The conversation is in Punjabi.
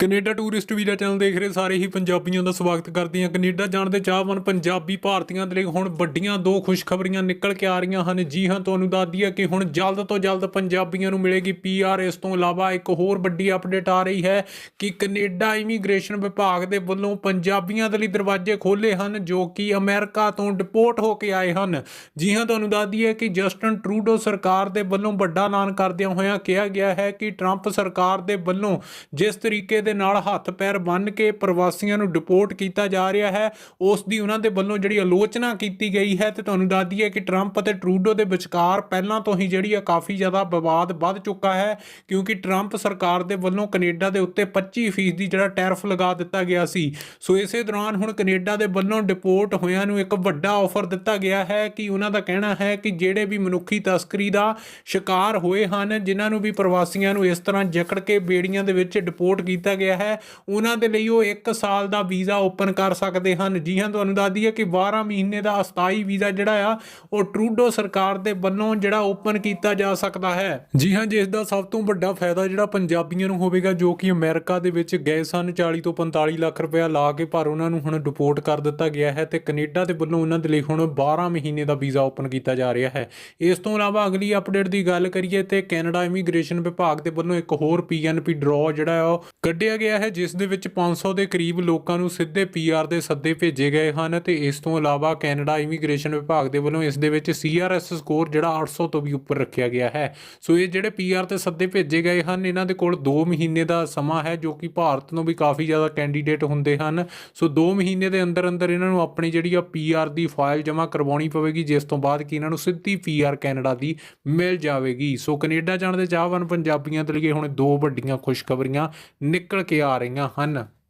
ਕੈਨੇਡਾ ਟੂਰਿਸਟ ਵੀਜ਼ਾ ਚੈਨਲ ਦੇਖ ਰਹੇ ਸਾਰੇ ਹੀ ਪੰਜਾਬੀਆਂ ਦਾ ਸਵਾਗਤ ਕਰਦੇ ਹਾਂ। ਕੈਨੇਡਾ ਜਾਣ ਦੇ ਚਾਹਵਾਨ ਪੰਜਾਬੀ ਭਾਰਤੀਆਂ ਦੇ ਲਈ ਹੁਣ ਵੱਡੀਆਂ ਦੋ ਖੁਸ਼ਖਬਰੀਆਂ ਨਿਕਲ ਕੇ ਆ ਰਹੀਆਂ ਹਨ। ਜੀ ਹਾਂ, ਤੁਹਾਨੂੰ ਦੱਸ ਦਈਏ ਕਿ ਹੁਣ ਜਲਦ ਤੋਂ ਜਲਦ ਪੰਜਾਬੀਆਂ ਨੂੰ ਮਿਲੇਗੀ ਪੀਆਰ ਇਸ ਤੋਂ ਇਲਾਵਾ ਇੱਕ ਹੋਰ ਵੱਡੀ ਅਪਡੇਟ ਆ ਰਹੀ ਹੈ ਕਿ ਕੈਨੇਡਾ ਇਮੀਗ੍ਰੇਸ਼ਨ ਵਿਭਾਗ ਦੇ ਵੱਲੋਂ ਪੰਜਾਬੀਆਂ ਦੇ ਲਈ ਦਰਵਾਜ਼ੇ ਖੋਲੇ ਹਨ, ਜੋ ਕਿ ਅਮਰੀਕਾ ਤੋਂ ਡਿਪੋਰਟ ਹੋ ਕੇ ਆਏ ਹਨ। ਜੀ ਹਾਂ, ਤੁਹਾਨੂੰ ਦੱਸ ਦਈਏ ਕਿ ਜਸਟਨ ਟਰੂਡੋ ਸਰਕਾਰ ਦੇ ਵੱਲੋਂ ਵੱਡਾ ਐਲਾਨ ਕਰਦਿਆਂ ਹੋਇਆਂ ਕਿਹਾ ਗਿਆ ਹੈ ਕਿ ਟਰੰਪ ਸਰਕਾਰ ਦੇ ਵੱਲੋਂ ਜਿਸ ਤਰੀਕੇ ਦੇ ਨਾਲ ਹੱਥ ਪੈਰ ਬੰਨ੍ਹ ਕੇ ਪ੍ਰਵਾਸੀਆਂ ਨੂੰ ਡਿਪੋਰਟ ਕੀਤਾ ਜਾ ਰਿਹਾ ਹੈ। ਉਸ ਦੀ ਉਹਨਾਂ ਦੇ ਵੱਲੋਂ ਜਿਹੜੀ ਆਲੋਚਨਾ ਕੀਤੀ ਗਈ ਹੈ ਤੇ ਤੁਹਾਨੂੰ ਦੱਸ ਦਈਏ ਕਿ ਟਰੰਪ ਅਤੇ ਟਰੂਡੋ ਦੇ ਵਿਚਕਾਰ ਪਹਿਲਾਂ ਤੋਂ ਹੀ ਜਿਹੜੀ ਆ ਕਾਫੀ ਜ਼ਿਆਦਾ ਵਿਵਾਦ ਵੱਧ ਚੁੱਕਾ ਹੈ, ਕਿਉਂਕਿ ਟਰੰਪ ਸਰਕਾਰ ਦੇ ਵੱਲੋਂ ਕੈਨੇਡਾ ਦੇ ਉੱਤੇ 25% ਦੀ ਜਿਹੜਾ ਟੈਰਫ ਲਗਾ ਦਿੱਤਾ ਗਿਆ ਸੀ। ਸੋ ਇਸੇ ਦੌਰਾਨ ਹੁਣ ਕੈਨੇਡਾ ਦੇ ਵੱਲੋਂ ਡਿਪੋਰਟ ਹੋਇਆਂ ਨੂੰ ਇੱਕ ਵੱਡਾ ਆਫਰ ਦਿੱਤਾ ਗਿਆ ਹੈ ਕਿ ਉਹਨਾਂ ਦਾ ਕਹਿਣਾ ਹੈ ਕਿ ਜਿਹੜੇ ਵੀ ਮਨੁੱਖੀ ਤਸਕਰੀ ਦਾ ਸ਼ਿਕਾਰ ਹੋਏ ਹਨ, ਜਿਨ੍ਹਾਂ ਨੂੰ ਵੀ ਪ੍ਰਵਾਸੀਆਂ ਨੂੰ ਇਸ ਤਰ੍ਹਾਂ ਜਕੜ ਕੇ ਬੇੜੀਆਂ ਦੇ ਵਿੱਚ ਡਿਪੋਰਟ ਕੀਤਾ ਗਿਆ ਹੈ। ਉਹਨਾਂ ਦੇ ਲਈ ਉਹ 1 ਸਾਲ ਦਾ ਵੀਜ਼ਾ ਓਪਨ ਕਰ ਸਕਦੇ ਹਨ। ਜੀ ਹਾਂ, ਤੁਹਾਨੂੰ ਦੱਸ ਦਈਏ ਕਿ 12 ਮਹੀਨੇ ਦਾ ਅਸਥਾਈ ਵੀਜ਼ਾ ਜਿਹੜਾ ਆ, ਉਹ ਟਰੂਡੋ ਸਰਕਾਰ ਦੇ ਵੱਲੋਂ ਜਿਹੜਾ ਓਪਨ ਕੀਤਾ ਜਾ ਸਕਦਾ ਹੈ। ਜੀ ਹਾਂ, ਜਿਸ ਦਾ ਸਭ ਤੋਂ ਵੱਡਾ ਫਾਇਦਾ ਜਿਹੜਾ ਪੰਜਾਬੀਆਂ ਨੂੰ ਹੋਵੇਗਾ, ਜੋ ਕਿ ਅਮਰੀਕਾ ਦੇ ਵਿੱਚ ਗਏ ਸਨ 40 ਤੋਂ 45 ਲੱਖ ਰੁਪਇਆ ਲਾ ਕੇ ਪਰ ਉਹਨਾਂ ਨੂੰ ਹੁਣ ਡਿਪੋਰਟ ਕਰ ਦਿੱਤਾ ਗਿਆ ਹੈ ਤੇ ਕੈਨੇਡਾ ਦੇ ਵੱਲੋਂ ਉਹਨਾਂ ਦੇ ਲਈ ਹੁਣ 12 ਮਹੀਨੇ ਦਾ ਵੀਜ਼ਾ ਓਪਨ ਕੀਤਾ ਜਾ ਰਿਹਾ ਹੈ। ਇਸ ਤੋਂ ਇਲਾਵਾ ਅਗਲੀ ਅਪਡੇਟ ਦੀ ਗੱਲ ਕਰੀਏ ਤੇ ਕੈਨੇਡਾ ਇਮੀਗ੍ਰੇਸ਼ਨ ਵਿਭਾਗ ਦੇ ਵੱਲੋਂ ਇੱਕ ਹੋਰ ਪੀਐਨਪੀ ਡਰਾਅ ਜਿਹੜਾ ਆ, ਉਹ ਕੱਢਿਆ ਗਿਆ ਹੈ, ਜਿਸ ਦੇ ਵਿੱਚ 500 ਦੇ ਕਰੀਬ ਲੋਕਾਂ ਨੂੰ ਸਿੱਧੇ ਪੀਆਰ ਦੇ ਸੱਦੇ ਭੇਜੇ ਗਏ ਹਨ ਤੇ ਇਸ ਤੋਂ ਇਲਾਵਾ ਕੈਨੇਡਾ ਇਮੀਗ੍ਰੇਸ਼ਨ ਵਿਭਾਗ ਦੇ ਵੱਲੋਂ ਇਸ ਦੇ ਵਿੱਚ ਸੀਆਰਐਸ ਸਕੋਰ ਜਿਹੜਾ 800 ਤੋਂ ਵੀ ਉੱਪਰ ਰੱਖਿਆ ਗਿਆ ਹੈ। ਸੋ ਇਹ ਜਿਹੜੇ ਪੀਆਰ ਤੇ ਸੱਦੇ ਭੇਜੇ ਗਏ ਹਨ, ਇਹਨਾਂ ਦੇ ਕੋਲ 2 ਮਹੀਨੇ ਦਾ ਸਮਾਂ ਹੈ, ਜੋ ਕਿ ਭਾਰਤ ਤੋਂ ਵੀ ਕਾਫੀ ਜ਼ਿਆਦਾ ਕੈਂਡੀਡੇਟ ਹੁੰਦੇ ਹਨ। ਸੋ 2 ਮਹੀਨੇ ਦੇ ਅੰਦਰ ਅੰਦਰ ਇਹਨਾਂ ਨੂੰ ਆਪਣੀ ਜਿਹੜੀ ਆ ਪੀਆਰ ਦੀ ਫਾਈਲ ਜਮ੍ਹਾਂ ਕਰਵਾਉਣੀ ਪਵੇਗੀ, ਜਿਸ ਤੋਂ ਬਾਅਦ ਕਿ ਇਹਨਾਂ ਨੂੰ ਸਿੱਧੀ ਪੀਆਰ ਕੈਨੇਡਾ ਦੀ ਮਿਲ ਜਾਵੇਗੀ। ਸੋ ਕੈਨੇਡਾ ਜਾਣ ਦੇ ਚਾਹਵਾਨ ਪੰਜਾਬੀਆਂ ਦੇ ਲਈ ਹੁਣ ਦੋ ਵੱਡੀਆਂ ਖੁਸ਼ਖਬਰੀਆਂ ਨਿਕਲ ਨਿਕਲ ਕੇ ਆ ਰਹੀਆਂ ਹਨ।